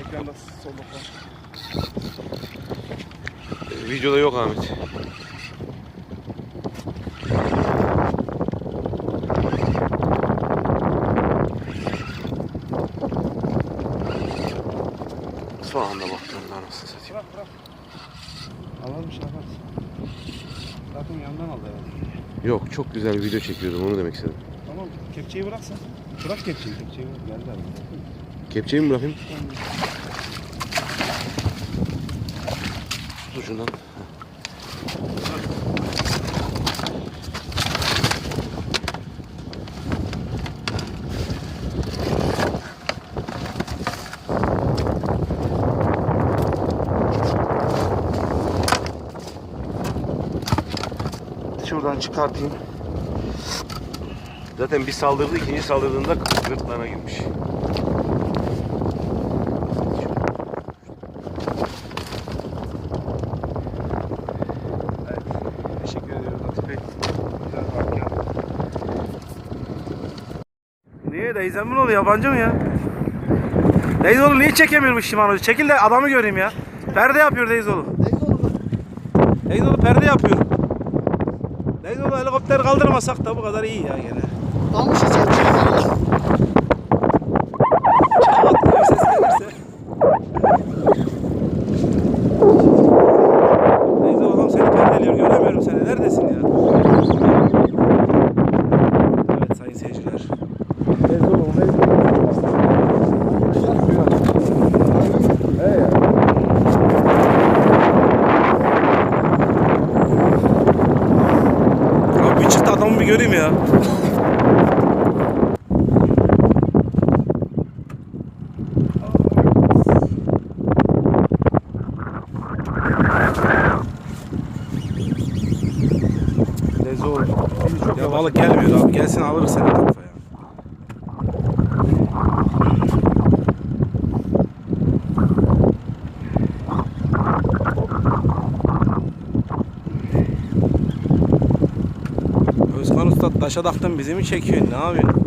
Ekranda solda falan. Videoda yok Ahmet. Son anda baktım nasıl satayım. Bırak bırak. Alalım yaparız. Zaten yandan aldı herhalde. Yok çok güzel bir video çekiyordum onu demek istedim. Tamam kepçeyi bırak sen. Bırak kepçeyi. Kepçeyi bırak. Geldi abi. Kepçeyi mi bırakayım? Tut ucundan. Şuradan çıkartayım. Zaten bir saldırdı, ikinci saldırdığında gırtlağına girmiş. Evet. Teşekkür ediyoruz Latif Bey. Güzel park Niye dayı emin oluyor yabancı mı ya? Dayızoğlu niye çekemiyormuş Shimano'yu? Çekil de adamı göreyim ya. Perde yapıyor Dayızoğlu. Dayızoğlu perde yapıyor. Dayızoğlu helikopter kaldırmasak da bu kadar iyi ya gene. Almış içeri. Çavat gibi ses gelirse. Dayızoğlu adam seni perdeliyor göremiyorum seni. Neredesin ya? Evet sayın seyirciler. Abi bir çıktı adamı bir göreyim ya. Ne zor. Ya balık gelmiyor abi. Gelsin alırız seni tarafa. Özkan Usta taşa taktın bizi mi çekiyorsun? Ne yapıyorsun?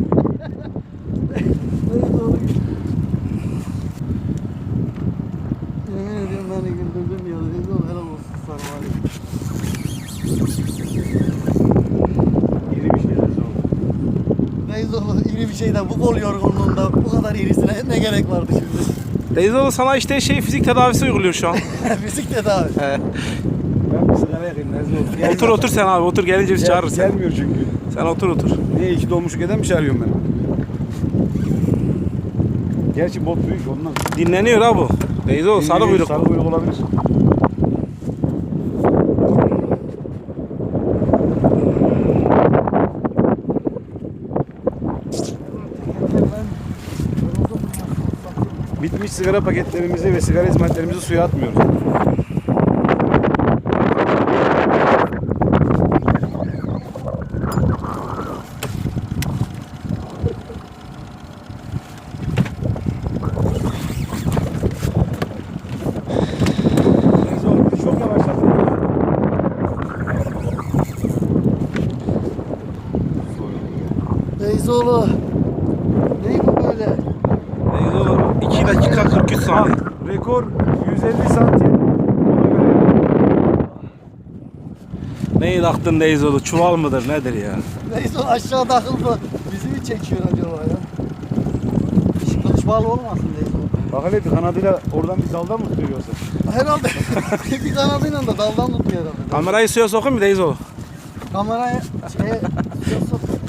Yemin ediyorum beni güldürdün ya. Rezil ol helal olsun sana var ya. İri bir şeyler zor. Rezil ol şeyden bu kol yorgunluğunda bu kadar irisine ne gerek vardı şimdi? Teyze sana işte şey fizik tedavisi uyguluyor şu an. Fizik tedavi. He. Ben bir sigara yakayım Nezle otur otur sen abi otur gelince biz çağırırız seni. Gelmiyor çünkü. Sen otur otur. Niye iki dolmuşluk eden mi çağırıyorsun beni? Gerçi bot büyük ondan. Dinleniyor ha bu. Teyze o sarı kuyruk. Sarı kuyruk olabilir. Bitmiş sigara paketlerimizi ve sigara hizmetlerimizi suya atmıyoruz. Neyse oğlum, çok yavaşladın. Teyzoğlu. Ne bu böyle? Teyze o 2 dakika 43 saniye. Rekor 150 santim. Neyi taktın Teyze oğlu? Çuval mıdır nedir ya? Teyzoğlu aşağı takılma. Bizi mi çekiyor acaba ya? Bağlı olmasın Teyzoğlu. Bak hele bir kanadıyla oradan bir daldan mı tutuyor yoksa? Herhalde bir kanadıyla da daldan tutuyor herhalde. Kamerayı suya sokayım mı Teyze oğlu? Kameraya şeye sok. Vay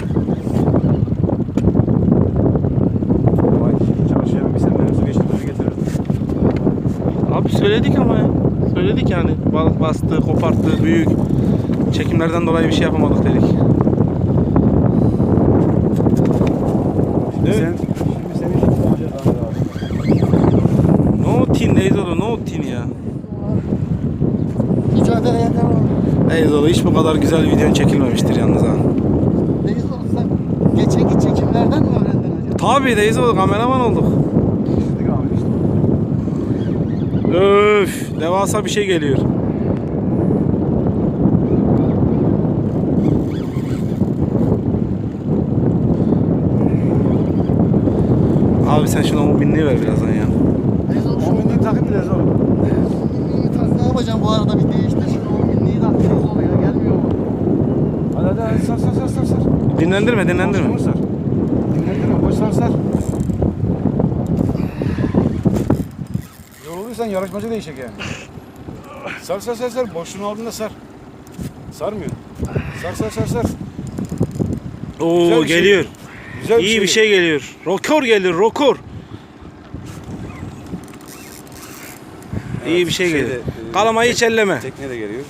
söyledik ama ya. Söyledik yani. Balık bastı, koparttı, büyük. Çekimlerden dolayı bir şey yapamadık dedik. Şimdi Evet. sen, şimdi seni abi. No tin Teyze oğlu, no tin ya. Mücadeleye devam. Teyze oğlu hiç bu kadar güzel videonun çekilmemiştir yalnız ha. Teyzoğlu sen geçenki çekimlerden mi öğrendin acaba? Tabii Teyze oğlu kameraman olduk. Şimdi Ahmet işte. Öf, devasa bir şey geliyor. Abi sen şuna 10 binliği ver birazdan ya. Dayız oğlum 10 binliği takayım mı Deniz oğlum? 10 binliği tak ne yapacağım bu arada bir değiştir şunu 10 binliği tak dayız oğlum ya gelmiyor mu? Hadi hadi hadi sar sar sar sar sar. Dinlendirme dinlendirme. Boşluğunu sar. Dinlendirme boş sar sar. Yorulduysan yarışmacı değişecek yani. Sar sar sar sar. Boşluğunu aldığında sar. Sarmıyor. Sar sar sar sar. Oo Güzel bir şey. geliyor. Güzel İyi bir şey geliyor. Rokor geliyor rokor. İyi bir şey şeyde, geliyor. e, Kalamayı hiç elleme. Tekne de geliyor.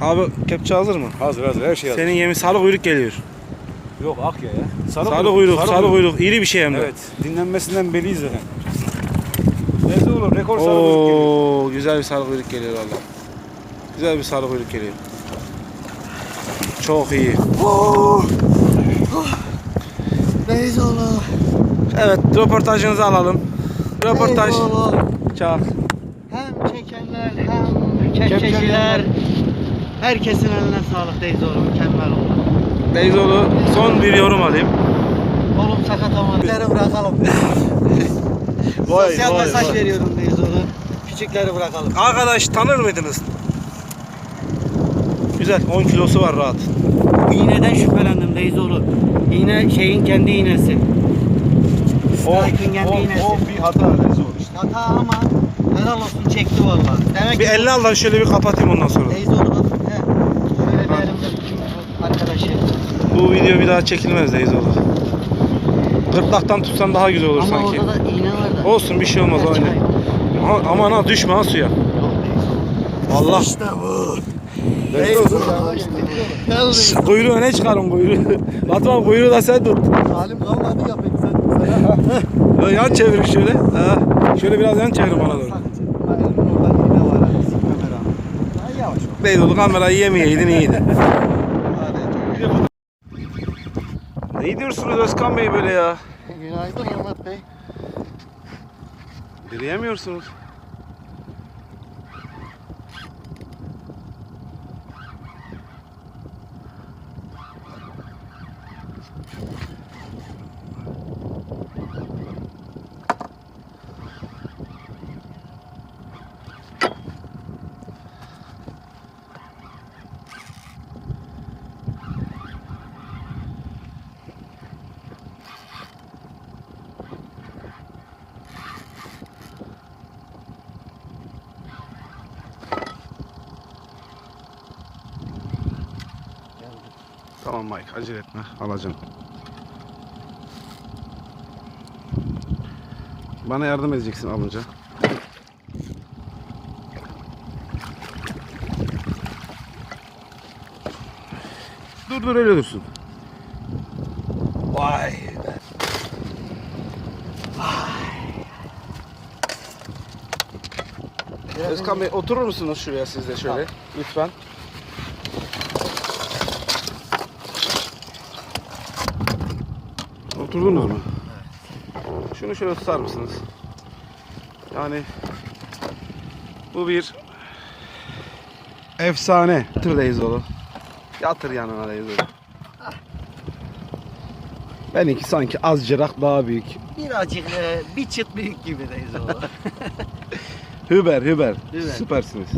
Abi kepçe hazır mı? Hazır hazır her şey hazır. Senin yemin sarı kuyruk geliyor. Yok akya ya. Sarı, kuyruk, sarı, kuyruk. İri bir şey hem de. Evet. Dinlenmesinden belliyiz zaten. Rekor sarı kuyruk geliyor. Oo güzel bir sarı kuyruk geliyor valla. Güzel bir sarı kuyruk geliyor. Çok iyi. Dayız oğlum. Evet röportajınızı alalım. Röportaj. Oğlum. Çak. Hem çekenler hem kepçeciler. Herkesin eline sağlık Dayız oğlum mükemmel oldu. Beyzoğlu son bir yorum alayım. Oğlum sakat ama. Küçükleri bırakalım. Sosyal mesaj veriyorum Dayız oğlum. Küçükleri bırakalım. Arkadaş tanır mıydınız? Güzel 10 kilosu var rahat. İğneden şüphelendim Deyzoğlu. İğne şeyin kendi iğnesi. Strike'ın kendi o, iğnesi. o bir hata Deniz oğlum işte. Hata ama helal olsun çekti valla. Demek Bir ki elini al da şöyle bir kapatayım ondan sonra. Deyzoğlu bak. He. Şöyle bir elimde tutayım bu arkadaşı. Bu video bir daha çekilmez Beyzoğlu. Gırtlaktan tutsan daha güzel olur ama sanki. orada da iğne var. Olsun bir şey olmaz aynı. aman ha düşme ha suya. Allah. İşte bu. Şş, Kuyruğu öne çıkarın kuyruğu. Batman kuyruğu da sen tut. Halim kalmadı ya peki sen. Yan çevir şöyle. Ha. Şöyle biraz yan çevir bana doğru. Beyzoğlu kamerayı yemeyeydin iyiydi. Hadi. Ne diyorsunuz Özkan Bey böyle ya? Günaydın Ahmet Bey. Yürüyemiyorsunuz. Tamam Mike acele etme alacağım. Bana yardım edeceksin alınca. Dur dur öyle dursun. Vay. Özkan Bey oturur musunuz şuraya siz de şöyle lütfen. Oturdunuz mu? Şunu şöyle tutar mısınız? Yani bu bir efsane. Yatır Deyzoğlu. Yatır yanına Deyzoğlu. Benimki sanki azıcık daha büyük. Birazcık e, bir çıt büyük gibi Deyzoğlu. Hüber, Hüber. Hüber. Süpersiniz.